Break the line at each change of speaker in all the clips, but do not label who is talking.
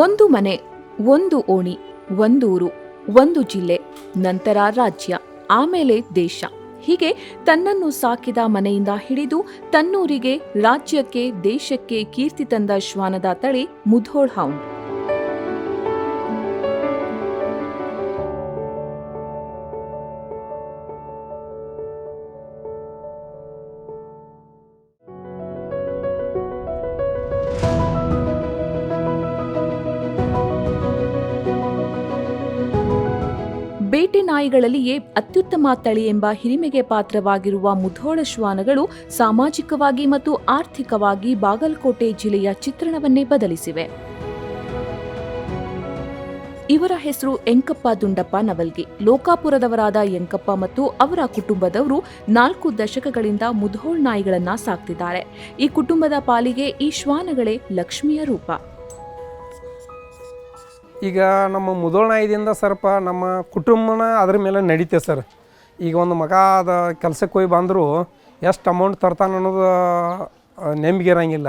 ಒಂದು ಮನೆ, ಒಂದು ಓಣಿ ಒಂದೂರು ಒಂದು ಜಿಲ್ಲೆ, ನಂತರ ರಾಜ್ಯ, ಆಮೇಲೆ ದೇಶ. ಹೀಗೆ ತನ್ನನ್ನು ಸಾಕಿದ ಮನೆಯಿಂದ ಹಿಡಿದು ತನ್ನೂರಿಗೆ ರಾಜ್ಯಕ್ಕೆ, ದೇಶಕ್ಕೆ ಕೀರ್ತಿ ತಂದ ಶ್ವಾನದ ತಳಿ ಮುಧೋಳ್ ಹೌಂಡ್. ಬೇಟೆ ನಾಯಿಗಳಲ್ಲಿಯೇ ಅತ್ಯುತ್ತಮ ತಳಿ ಎಂಬ ಹಿರಿಮೆಗೆ ಪಾತ್ರವಾಗಿರುವ ಮುಧೋಳ ಶ್ವಾನಗಳು ಸಾಮಾಜಿಕವಾಗಿ ಮತ್ತು ಆರ್ಥಿಕವಾಗಿ ಬಾಗಲಕೋಟೆ ಜಿಲ್ಲೆಯ ಚಿತ್ರಣವನ್ನೇ ಬದಲಿಸಿವೆ. ಇವರ ಹೆಸರು ಎಂಕಪ್ಪ ದುಂಡಪ್ಪ ನವಲ್ಗಿ. ಲೋಕಾಪುರದವರಾದ ಎಂಕಪ್ಪ ಮತ್ತು ಅವರ ಕುಟುಂಬದವರು ನಾಲ್ಕು ದಶಕಗಳಿಂದ ಮುಧೋಳ್ ನಾಯಿಗಳನ್ನ ಸಾಕ್ತಿದ್ದಾರೆ. ಈ ಕುಟುಂಬದ ಪಾಲಿಗೆ ಈ ಶ್ವಾನಗಳೇ ಲಕ್ಷ್ಮಿಯ ರೂಪ.
ಈಗ ನಮ್ಮ ಮುದೋಳ ನಾಯಿದಿಂದ ಸ್ವಲ್ಪ ನಮ್ಮ ಕುಟುಂಬನ ಅದ್ರ ಮೇಲೆ ನಡೀತೆ ಸರ್. ಈಗ ಒಂದು ಮಗ ಅದ ಕೆಲ್ಸಕ್ಕೆ ಹೋಗಿ ಬಂದರೂ ಎಷ್ಟು ಅಮೌಂಟ್ ತರ್ತಾನೆ ಅನ್ನೋದು ಆ, ನೆಂಬಿಗೆ ಇರಂಗಿಲ್ಲ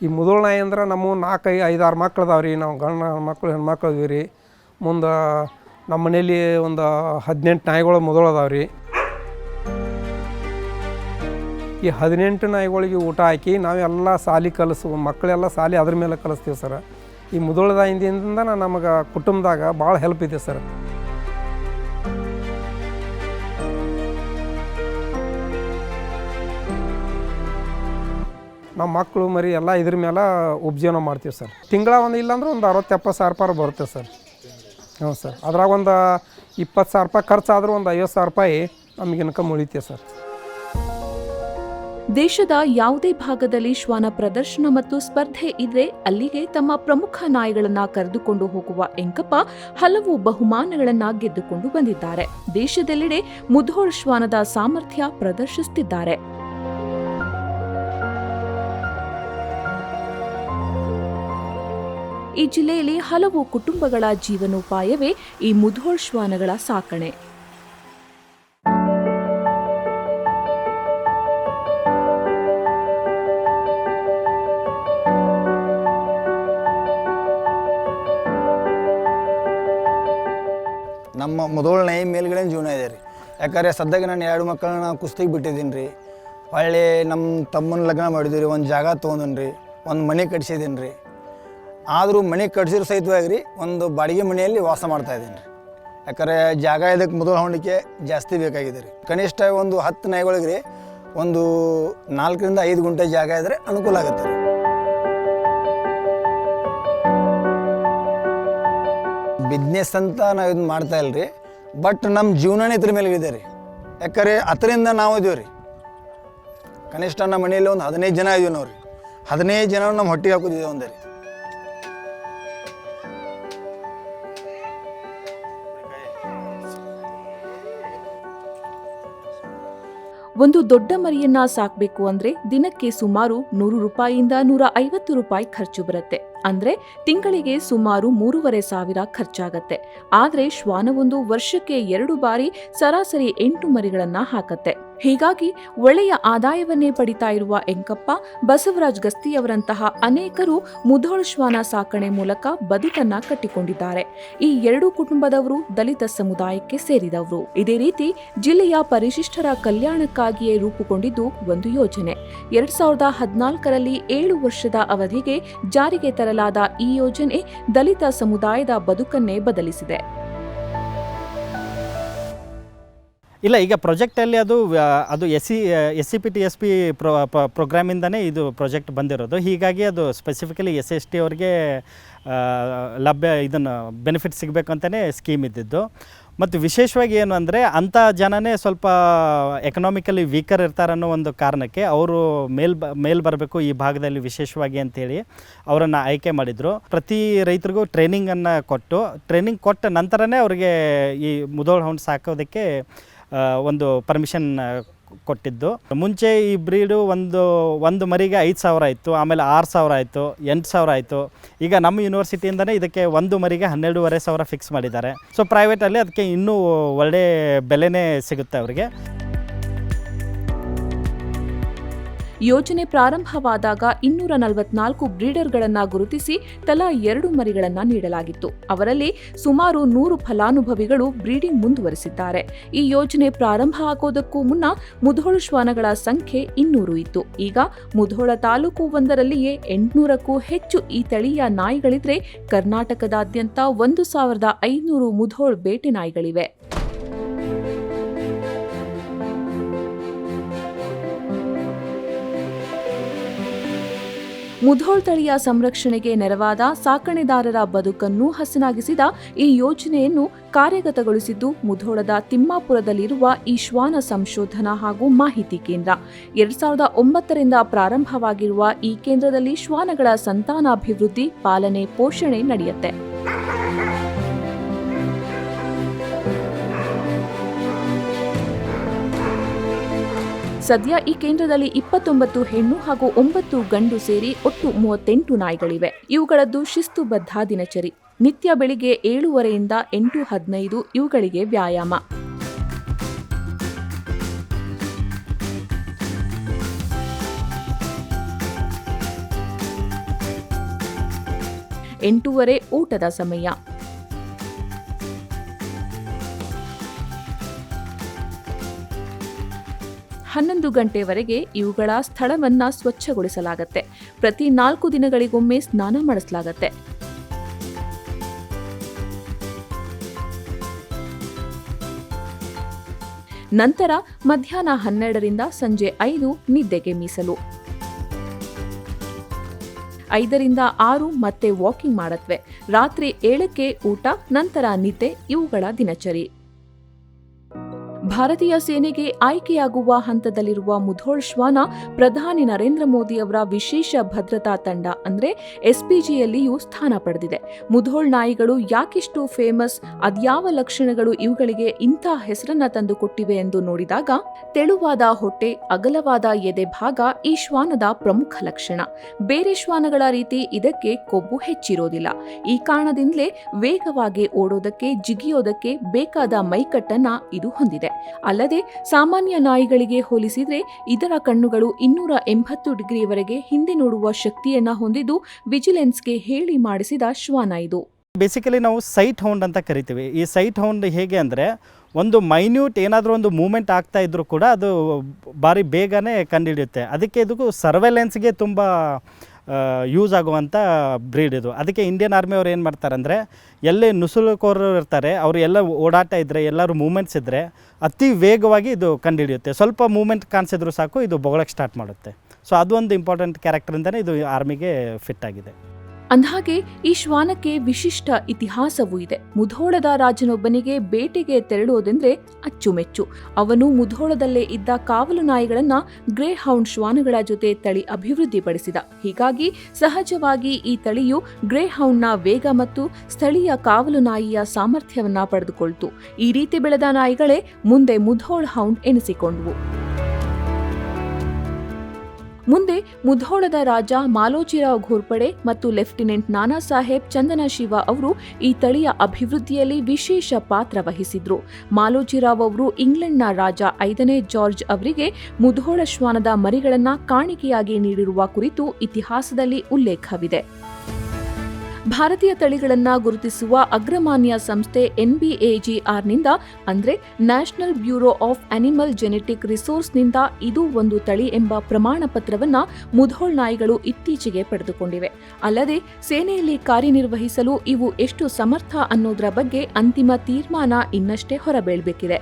ಈ ಮುದೋಳನಾಯಿ ಅಂದ್ರೆ ನಮ್ಮ ನಾಲ್ಕು ಐದಾರು ಮಕ್ಳು ಅದಾವೆ ರೀ ನಾವು ಗಂಡ ಮಕ್ಕಳು ಹೆಣ್ಮಕ್ಳು ಇದೀವಿ ರೀ ಮುಂದೆ ನಮ್ಮ ಮನೇಲಿ ಒಂದು ಹದಿನೆಂಟು ನಾಯಿಗಳು ಮುದೋಳ ಅದಾವೆ ರೀ ಈ ಹದಿನೆಂಟು ನಾಯಿಗಳಿಗೆ ಊಟ ಹಾಕಿ ನಾವೆಲ್ಲ ಸಾಲಿ ಕಲಿಸು ಮಕ್ಕಳೆಲ್ಲ ಸಾಲಿ ಅದ್ರ ಮೇಲೆ ಕಲಿಸ್ತೀವಿ ಸರ್. ಈ ಮುದೋಳದ ಹಿಂದಿಂದ ನಮಗೆ ಕುಟುಂಬದಾಗ ಭಾಳ ಹೆಲ್ಪ್ ಇದೆ ಸರ್. ನಮ್ಮ ಮಕ್ಕಳು ಮರಿ ಎಲ್ಲ ಇದ್ರ ಮೇಲೆ ಉಪಜೀವನ ಮಾಡ್ತೀವಿ ಸರ್. ತಿಂಗಳ ಒಂದು ಇಲ್ಲಾಂದ್ರೆ ಒಂದು ಅರವತ್ತು ಎಪ್ಪತ್ತು ಸಾವಿರ ರೂಪಾಯಿ ಬರುತ್ತೆ ಸರ್. ಹ್ಞೂ ಸರ್. ಅದ್ರಾಗ ಒಂದು ಇಪ್ಪತ್ತು ಸಾವಿರ ರೂಪಾಯಿ ಖರ್ಚಾದರೂ ಒಂದು ಐವತ್ತು ಸಾವಿರ ರೂಪಾಯಿ ನಮಗೆ ಇನ್ಕಮ್ ಉಳಿತೀವಿ ಸರ್.
ದೇಶದ ಯಾವುದೇ ಭಾಗದಲ್ಲಿ ಶ್ವಾನ ಪ್ರದರ್ಶನ ಮತ್ತು ಸ್ಪರ್ಧೆ ಇದ್ರೆ ಅಲ್ಲಿಗೆ ತಮ್ಮ ಪ್ರಮುಖ ನಾಯಿಗಳನ್ನ ಕರೆದುಕೊಂಡು ಹೋಗುವ ಎಂಕಪ್ಪ ಹಲವು ಬಹುಮಾನಗಳನ್ನ ಗೆದ್ದುಕೊಂಡು ಬಂದಿದ್ದಾರೆ. ದೇಶದೆಲ್ಲೆಡೆ ಮುಧೋಳ್ ಶ್ವಾನದ ಸಾಮರ್ಥ್ಯ ಪ್ರದರ್ಶಿಸುತ್ತಿದ್ದಾರೆ ಈ ಜಿಲ್ಲೆಯಲ್ಲಿ ಹಲವು ಕುಟುಂಬಗಳ ಜೀವನೋಪಾಯವೇ ಈ ಮುಧೋಳ್ ಶ್ವಾನಗಳ ಸಾಕಣೆ.
ನಮ್ಮ ಮೊದಲನೇ ಮೇಲ್ಗಡೆ ಜೀವನ ಇದೆ ರೀ. ಯಾಕಂದರೆ ಸದ್ಯಕ್ಕೆ ನಾನು ಎರಡು ಮಕ್ಕಳನ್ನ ಕುಸ್ತಿಗೆ ಬಿಟ್ಟಿದ್ದೀನಿ ರೀ. ಹೊಳ್ಳಿ ನಮ್ಮ ತಮ್ಮನ ಲಗ್ನ ಮಾಡಿದ್ವಿ ರೀ, ಒಂದು ಜಾಗ ತೊಗೊಂಡನ್ ರೀ, ಒಂದು ಮನೆ ಕಟ್ಸಿದ್ದೀನಿ ರೀ. ಆದರೂ ಮನೆ ಕಟ್ಸಿರೋ ಸಹಿತವಾಗಿ ರೀ, ಒಂದು ಬಾಡಿಗೆ ಮನೆಯಲ್ಲಿ ವಾಸ ಮಾಡ್ತಾ ಇದ್ದೀನಿ ರೀ. ಯಾಕಂದರೆ ಜಾಗ ಇದಕ್ಕೆ ಮೊದಲು ಹೊಂದಿಕೆ ಜಾಸ್ತಿ ಬೇಕಾಗಿದೆ ರೀ. ಕನಿಷ್ಠ ಒಂದು ಹತ್ತು ನಾಯಿಗಳಿಗೆ ರೀ, ಒಂದು ನಾಲ್ಕರಿಂದ ಐದು ಗುಂಟೆ ಜಾಗ ಇದ್ದರೆ ಅನುಕೂಲ ಆಗುತ್ತೆ ರೀ. ಬಿಸ್ನೆಸ್ ಅಂತ ನಾವು ಇದನ್ನ ಮಾಡ್ತಾ ಇಲ್ಲ ರೀ ಬಟ್ ನಮ್ಮ ಜೀವನನೇ ಇದ್ರ ಮೇಲೆ ಇದೆ ರೀ. ಯಾಕಂದರೆ ಅದರಿಂದ ನಾವು ಇದೀವಿ ರೀ. ಕನಿಷ್ಠ ನಮ್ಮ ಮನೆಯಲ್ಲಿ ಒಂದು ಹದಿನೈದು ಜನ ಇದೀವಿ ನಾವು ರೀ ಹದಿನೈದು ಜನ ನಮ್ಮ ಹೊಟ್ಟೆಗೆ ಹಾಕೋದಿದೆ ಒಂದೇ ರೀ.
ಒಂದು ದೊಡ್ಡ ಮರಿಯನ್ನ ಸಾಕಬೇಕು ಅಂದ್ರೆ ದಿನಕ್ಕೆ ಸುಮಾರು ನೂರು ರೂಪಾಯಿಯಿಂದ ನೂರ ಐವತ್ತು ರೂಪಾಯಿ ಖರ್ಚು ಬರುತ್ತೆ. ಅಂದ್ರೆ ತಿಂಗಳಿಗೆ ಸುಮಾರು ಮೂರುವರೆ ಸಾವಿರ ಖರ್ಚಾಗತ್ತೆ. ಆದ್ರೆ ಶ್ವಾನವೊಂದು ವರ್ಷಕ್ಕೆ ಎರಡು ಬಾರಿ ಸರಾಸರಿ ಎಂಟು ಮರಿಗಳನ್ನ ಹಾಕತ್ತೆ. ಹೀಗಾಗಿ ಒಳ್ಳೆಯ ಆದಾಯವನ್ನೇ ಪಡಿತಾ ಇರುವ ಎಂಕಪ್ಪ, ಬಸವರಾಜ್ ಗಸ್ತಿಯವರಂತಹ ಅನೇಕರು ಮುಧೋಳ್ ಶ್ವಾನ ಸಾಕಣೆ ಮೂಲಕ ಬದುಕನ್ನ ಕಟ್ಟಿಕೊಂಡಿದ್ದಾರೆ. ಈ ಎರಡೂ ಕುಟುಂಬದವರು ದಲಿತ ಸಮುದಾಯಕ್ಕೆ ಸೇರಿದವರು. ಇದೇ ರೀತಿ ಜಿಲ್ಲೆಯ ಪರಿಶಿಷ್ಟರ ಕಲ್ಯಾಣಕ್ಕಾಗಿಯೇ ರೂಪುಗೊಂಡಿದ್ದು ಒಂದು ಯೋಜನೆ. ಎರಡ್ ಸಾವಿರದ ಹದಿನಾಲ್ಕರಲ್ಲಿ ಏಳು ವರ್ಷದ ಅವಧಿಗೆ ಜಾರಿಗೆ ತರಲಾದ ಈ ಯೋಜನೆ ದಲಿತ ಸಮುದಾಯದ ಬದುಕನ್ನೇ ಬದಲಿಸಿದೆ.
ಇಲ್ಲ, ಈಗ ಪ್ರಾಜೆಕ್ಟಲ್ಲಿ ಅದು ಅದು S C S C P T S P pro ಪ್ರೋಗ್ರಾಮಿಂದನೇ ಇದು ಪ್ರಾಜೆಕ್ಟ್ ಬಂದಿರೋದು. ಹೀಗಾಗಿ ಅದು ಸ್ಪೆಸಿಫಿಕಲಿ ಎಸ್ ಎಸ್ ಟಿ ಅವ್ರಿಗೆ ಲಭ್ಯ, ಇದನ್ನು ಬೆನಿಫಿಟ್ ಸಿಗಬೇಕು ಅಂತಲೇ ಸ್ಕೀಮ್ ಇದ್ದಿದ್ದು. ಮತ್ತು ವಿಶೇಷವಾಗಿ ಏನು ಅಂದರೆ, ಅಂಥ ಜನನೇ ಸ್ವಲ್ಪ ಎಕನಾಮಿಕಲಿ ವೀಕರ್ ಇರ್ತಾರೆ ಅನ್ನೋ ಒಂದು ಕಾರಣಕ್ಕೆ ಅವರು ಮೇಲ್ ಬ, ಮೇಲ್ ಬರಬೇಕು ಈ ಭಾಗದಲ್ಲಿ ವಿಶೇಷವಾಗಿ ಅಂತೇಳಿ ಅವರನ್ನು ಆಯ್ಕೆ ಮಾಡಿದರು. ಪ್ರತಿ ರೈತರಿಗೂ ಟ್ರೈನಿಂಗನ್ನು ಕೊಟ್ಟು ಟ್ರೈನಿಂಗ್ ಕೊಟ್ಟ ನಂತರನೇ ಅವರಿಗೆ ಈ ಮುದೋಳ ಹೌಂಡ್ ಸಾಕೋದಕ್ಕೆ ಒಂದು ಪರ್ಮಿಷನ್ ಕೊಟ್ಟಿದ್ದು. ಮುಂಚೆ ಈ ಬ್ರೀಡು ಒಂದು ಒಂದು ಮರಿಗೆ ಐದು ಸಾವಿರ ಇತ್ತು ಆಮೇಲೆ ಆರು ಸಾವಿರ ಆಯಿತು, ಎಂಟು ಸಾವಿರ ಆಯಿತು. ಈಗ ನಮ್ಮ ಯೂನಿವರ್ಸಿಟಿಯಿಂದನೇ ಇದಕ್ಕೆ ಒಂದು ಮರಿಗೆ ಹನ್ನೆರಡೂವರೆ ಸಾವಿರ ಫಿಕ್ಸ್ ಮಾಡಿದ್ದಾರೆ. ಸೊ ಪ್ರೈವೇಟಲ್ಲಿ ಅದಕ್ಕೆ ಇನ್ನೂ ಒಳ್ಳೆ ಬೆಲೆನೇ ಸಿಗುತ್ತೆ ಅವರಿಗೆ.
ಯೋಜನೆ ಪ್ರಾರಂಭವಾದಾಗ ಇನ್ನೂರ ನಲವತ್ನಾಲ್ಕು ಬ್ರೀಡರ್ಗಳನ್ನು ಗುರುತಿಸಿ ತಲಾ ಎರಡು ಮರಿಗಳನ್ನು ನೀಡಲಾಗಿತ್ತು. ಅವರಲ್ಲಿ ಸುಮಾರು ನೂರು ಫಲಾನುಭವಿಗಳು ಬ್ರೀಡಿಂಗ್ ಮುಂದುವರೆಸಿದ್ದಾರೆ. ಈ ಯೋಜನೆ ಪ್ರಾರಂಭ ಆಗೋದಕ್ಕೂ ಮುನ್ನ ಮುಧೋಳು ಶ್ವಾನಗಳ ಸಂಖ್ಯೆ ಇನ್ನೂರು ಇತ್ತು. ಈಗ ಮುಧೋಳ ತಾಲೂಕು ಒಂದರಲ್ಲಿಯೇ ಎಂಟುನೂರಕ್ಕೂ ಹೆಚ್ಚು ಈ ತಳಿಯ ನಾಯಿಗಳಿದ್ರೆ ಕರ್ನಾಟಕದಾದ್ಯಂತ ಒಂದು ಸಾವಿರದ ಐನೂರು ಮುಧೋಳ್ ಬೇಟೆ ನಾಯಿಗಳಿವೆ. ಮುಧೋಳ್ ತಳಿಯ ಸಂರಕ್ಷಣೆಗೆ ನೆರವಾದ ಸಾಕಣೆದಾರರ ಬದುಕನ್ನು ಹಸನಾಗಿಸಿದ ಈ ಯೋಜನೆಯನ್ನು ಕಾರ್ಯಗತಗೊಳಿಸಿದ್ದು, ಮುಧೋಳದ ತಿಮ್ಮಾಪುರದಲ್ಲಿರುವ ಈ ಶ್ವಾನ ಸಂಶೋಧನಾ ಹಾಗೂ ಮಾಹಿತಿ ಕೇಂದ್ರ. ಎರಡ್ ಸಾವಿರದ ಒಂಬತ್ತರಿಂದ ಪ್ರಾರಂಭವಾಗಿರುವ ಈ ಕೇಂದ್ರದಲ್ಲಿ ಶ್ವಾನಗಳ ಸಂತಾನಾಭಿವೃದ್ಧಿ, ಪಾಲನೆ, ಪೋಷಣೆ ನಡೆಯುತ್ತೆ. ಸದ್ಯ ಈ ಕೇಂದ್ರದಲ್ಲಿ ಇಪ್ಪತ್ತೊಂಬತ್ತು ಹೆಣ್ಣು ಹಾಗೂ ಒಂಬತ್ತು ಗಂಡು ಸೇರಿ ಒಟ್ಟು ಮೂವತ್ತೆಂಟು ನಾಯಿಗಳಿವೆ. ಇವುಗಳದ್ದು ಶಿಸ್ತುಬದ್ಧ ದಿನಚರಿ. ನಿತ್ಯ ಬೆಳಿಗ್ಗೆ ಏಳುವರೆಯಿಂದ ಎಂಟು ಹದಿನೈದು ಇವುಗಳಿಗೆ ವ್ಯಾಯಾಮ. ಎಂಟೂವರೆ ಊಟದ ಸಮಯ. ಹನ್ನೊಂದು ಗಂಟೆವರೆಗೆ ಇವುಗಳ ಸ್ಥಳವನ್ನ ಸ್ವಚ್ಛಗೊಳಿಸಲಾಗುತ್ತೆ. ಪ್ರತಿ ನಾಲ್ಕು ದಿನಗಳಿಗೊಮ್ಮೆ ಸ್ನಾನ ಮಾಡಿಸಲಾಗತ್ತೆ. ನಂತರ ಮಧ್ಯಾಹ್ನ ಹನ್ನೆರಡರಿಂದ ಸಂಜೆ ಐದು ನಿದ್ದೆಗೆ ಮೀಸಲು. ಐದರಿಂದ ಆರು ಮತ್ತೆ ವಾಕಿಂಗ್ ಮಾಡತ್ವೆ. ರಾತ್ರಿ ಏಳಕ್ಕೆ ಊಟ, ನಂತರ ನಿದ್ದೆ ಇವುಗಳ ದಿನಚರಿ. ಭಾರತೀಯ ಸೇನೆಗೆ ಆಯ್ಕೆಯಾಗುವ ಹಂತದಲ್ಲಿರುವ ಮುಧೋಳ್ ಶ್ವಾನ ಪ್ರಧಾನಿ ನರೇಂದ್ರ ಮೋದಿ ಅವರ ವಿಶೇಷ ಭದ್ರತಾ ತಂಡ, ಅಂದ್ರೆ ಎಸ್ಪಿಜಿಯಲ್ಲಿಯೂ ಸ್ಥಾನ ಪಡೆದಿದೆ. ಮುಧೋಳ್ ನಾಯಿಗಳು ಯಾಕಿಷ್ಟು ಫೇಮಸ್ ಅದ್ಯಾವ ಲಕ್ಷಣಗಳು ಇವುಗಳಿಗೆ ಇಂಥ ಹೆಸರನ್ನ ತಂದುಕೊಟ್ಟಿವೆ ಎಂದು ನೋಡಿದಾಗ, ತೆಳುವಾದ ಹೊಟ್ಟೆ, ಅಗಲವಾದ ಎದೆ ಭಾಗ ಈ ಶ್ವಾನದ ಪ್ರಮುಖ ಲಕ್ಷಣ. ಬೇರೆ ಶ್ವಾನಗಳ ರೀತಿ ಇದಕ್ಕೆ ಕೊಬ್ಬು ಹೆಚ್ಚಿರೋದಿಲ್ಲ. ಈ ಕಾರಣದಿಂದಲೇ ವೇಗವಾಗಿ ಓಡೋದಕ್ಕೆ, ಜಿಗಿಯೋದಕ್ಕೆ ಬೇಕಾದ ಮೈಕಟ್ಟನ್ನ ಇದು ಹೊಂದಿದೆ. ಅಲ್ಲದೆ ಸಾಮಾನ್ಯ ನಾಯಿಗಳಿಗೆ ಹೋಲಿಸಿದರೆ ಇದರ ಕಣ್ಣುಗಳು ಇನ್ನೂರ ಎಂಬತ್ತು ಡಿಗ್ರಿವರೆಗೆ ಹಿಂದೆ ನೋಡುವ ಶಕ್ತಿಯನ್ನ ಹೊಂದಿದ್ದು ವಿಜಿಲೆನ್ಸ್ಗೆ ಹೇಳಿ ಮಾಡಿಸಿದ ಶ್ವಾನ ಇದು.
ಬೇಸಿಕಲಿ ನಾವು ಸೈಟ್ ಹೌಂಡ್ ಅಂತ ಕರಿತೀವಿ. ಈ ಸೈಟ್ ಹೌಂಡ್ ಹೇಗೆ ಅಂದರೆ ಒಂದು ಮೈನ್ಯೂಟ್ ಏನಾದರೂ ಒಂದು ಮೂಮೆಂಟ್ ಆಗ್ತಾ ಇದ್ದರೂ ಕೂಡ ಅದು ಭಾರಿ ಬೇಗನೆ ಕಂಡುಹಿಡಿಯುತ್ತೆ. ಅದಕ್ಕೆ ಇದಕ್ಕೂ ಸರ್ವೆಲೆನ್ಸ್ಗೆ ತುಂಬ ಯೂಸ್ ಆಗುವಂಥ ಬ್ರೀಡ್ ಇದು. ಅದಕ್ಕೆ ಇಂಡಿಯನ್ ಆರ್ಮಿಯವ್ರು ಏನು ಮಾಡ್ತಾರೆ ಅಂದರೆ, ಎಲ್ಲೇ ನುಸುಳುಕೋರರು ಇರ್ತಾರೆ, ಅವರು ಎಲ್ಲ ಓಡಾಟ ಇದ್ದರೆ ಎಲ್ಲರೂ ಮೂಮೆಂಟ್ಸ್ ಇದ್ದರೆ ಅತಿ ವೇಗವಾಗಿ ಇದು ಕಂಡುಹಿಡಿಯುತ್ತೆ ಸ್ವಲ್ಪ ಮೂಮೆಂಟ್ ಕಾಣಿಸಿದ್ರು ಸಾಕು, ಇದು ಬೊಗಳಕ್ಕೆ ಸ್ಟಾರ್ಟ್ ಮಾಡುತ್ತೆ. ಸೊ ಒಂದು ಇಂಪಾರ್ಟೆಂಟ್ ಕ್ಯಾರೆಕ್ಟರಿಂದನೇ ಇದು ಆರ್ಮಿಗೆ ಫಿಟ್ ಆಗಿದೆ.
ಅಂದ್ಹಾಗೆ ಈ ಶ್ವಾನಕ್ಕೆ ವಿಶಿಷ್ಟ ಇತಿಹಾಸವೂ ಇದೆ. ಮುಧೋಳದ ರಾಜನೊಬ್ಬನಿಗೆ ಬೇಟೆಗೆ ತೆರಳುವುದೆಂದ್ರೆ ಅಚ್ಚುಮೆಚ್ಚು. ಅವನು ಮುಧೋಳದಲ್ಲೇ ಇದ್ದ ಕಾವಲು ನಾಯಿಗಳನ್ನ ಗ್ರೇ ಹೌಂಡ್ ಶ್ವಾನಗಳ ಜೊತೆ ತಳಿ ಅಭಿವೃದ್ಧಿಪಡಿಸಿದ. ಹೀಗಾಗಿ ಸಹಜವಾಗಿ ಈ ತಳಿಯು ಗ್ರೇ ಹೌಂಡ್ನ ವೇಗ ಮತ್ತು ಸ್ಥಳೀಯ ಕಾವಲು ನಾಯಿಯ ಸಾಮರ್ಥ್ಯವನ್ನ ಪಡೆದುಕೊಳ್ತು. ಈ ರೀತಿ ಬೆಳೆದ ನಾಯಿಗಳೇ ಮುಂದೆ ಮುಧೋಳ್ ಹೌಂಡ್ ಎನಿಸಿಕೊಂಡವು. ಮುಂದೆ ಮುಧೋಳದ ರಾಜ ಮಾಲೋಜಿರಾವ್ ಘೋರ್ಪಡೆ ಮತ್ತು ಲೆಫ್ಟಿನೆಂಟ್ ನಾನಾ ಸಾಹೇಬ್ ಚಂದನ ಶಿವ ಅವರು ಈ ತಳಿಯ ಅಭಿವೃದ್ಧಿಯಲ್ಲಿ ವಿಶೇಷ ಪಾತ್ರ ವಹಿಸಿದ್ರು. ಮಾಲೋಜಿರಾವ್ ಅವರು ಇಂಗ್ಲೆಂಡ್ನ ರಾಜ ಐದನೇ ಜಾರ್ಜ್ ಅವರಿಗೆ ಮುಧೋಳ ಶ್ವಾನದ ಮರಿಗಳನ್ನು ಕಾಣಿಕೆಯಾಗಿ ನೀಡಿರುವ ಕುರಿತು ಇತಿಹಾಸದಲ್ಲಿ ಉಲ್ಲೇಖವಿದೆ. ಭಾರತೀಯ ತಳಿಗಳನ್ನು ಗುರುತಿಸುವ ಅಗ್ರಮಾನ್ಯ ಸಂಸ್ಥೆ ಎನ್ಬಿಎಜಿಆರ್ನಿಂದ, ಅಂದರೆ national bureau of animal genetic ರಿಸೋರ್ಸ್ನಿಂದ ಇದು ಒಂದು ತಳಿ ಎಂಬ ಪ್ರಮಾಣ ಪತ್ರವನ್ನು ಮುಧೋಳ್ ನಾಯಿಗಳು ಇತ್ತೀಚೆಗೆ ಪಡೆದುಕೊಂಡಿವೆ. ಅಲ್ಲದೆ, ಸೇನೆಯಲ್ಲಿ ಕಾರ್ಯನಿರ್ವಹಿಸಲು ಇವು ಎಷ್ಟು ಸಮರ್ಥ ಅನ್ನೋದರ ಬಗ್ಗೆ ಅಂತಿಮ ತೀರ್ಮಾನ ಇನ್ನಷ್ಟೇ ಹೊರಬೀಳ್ಬೇಕಿದೆ.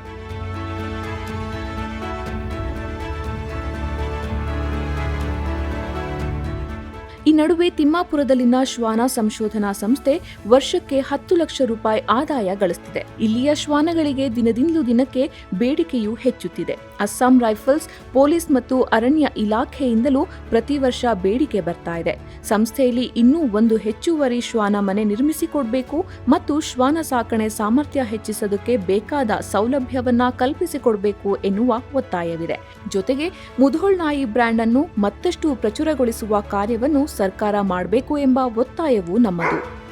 ನಡುವೆ ತಿಮ್ಮಾಪುರದಲ್ಲಿನ ಶ್ವಾನ ಸಂಶೋಧನಾ ಸಂಸ್ಥೆ ವರ್ಷಕ್ಕೆ ಹತ್ತು ಲಕ್ಷ ರೂಪಾಯಿ ಆದಾಯ ಗಳಿಸುತ್ತಿದೆ ಇಲ್ಲಿಯ ಶ್ವಾನಗಳಿಗೆ ದಿನದಿಂದಲೂ ದಿನಕ್ಕೆ ಬೇಡಿಕೆಯು ಹೆಚ್ಚುತ್ತಿದೆ. ಅಸ್ಸಾಂ ರೈಫಲ್ಸ್, ಪೊಲೀಸ್ ಮತ್ತು ಅರಣ್ಯ ಇಲಾಖೆಯಿಂದಲೂ ಪ್ರತಿ ವರ್ಷ ಬೇಡಿಕೆ ಬರ್ತಾ ಇದೆ. ಸಂಸ್ಥೆಯಲ್ಲಿ ಇನ್ನೂ ಒಂದು ಹೆಚ್ಚುವರಿ ಶ್ವಾನ ಮನೆ ನಿರ್ಮಿಸಿಕೊಡ್ಬೇಕು ಮತ್ತು ಶ್ವಾನ ಸಾಕಣೆ ಸಾಮರ್ಥ್ಯ ಹೆಚ್ಚಿಸೋದಕ್ಕೆ ಬೇಕಾದ ಸೌಲಭ್ಯವನ್ನ ಕಲ್ಪಿಸಿಕೊಡ್ಬೇಕು ಎನ್ನುವ ಒತ್ತಾಯವಿದೆ. ಜೊತೆಗೆ ಮುಧೋಳ್ ನಾಯಿ ಬ್ರ್ಯಾಂಡ್ ಅನ್ನು ಮತ್ತಷ್ಟು ಪ್ರಚುರಗೊಳಿಸುವ ಕಾರ್ಯವನ್ನು ಸರ್ಕಾರ ಮಾಡಬೇಕು ಎಂಬ ಒತ್ತಾಯವೂ ನಮ್ಮದು.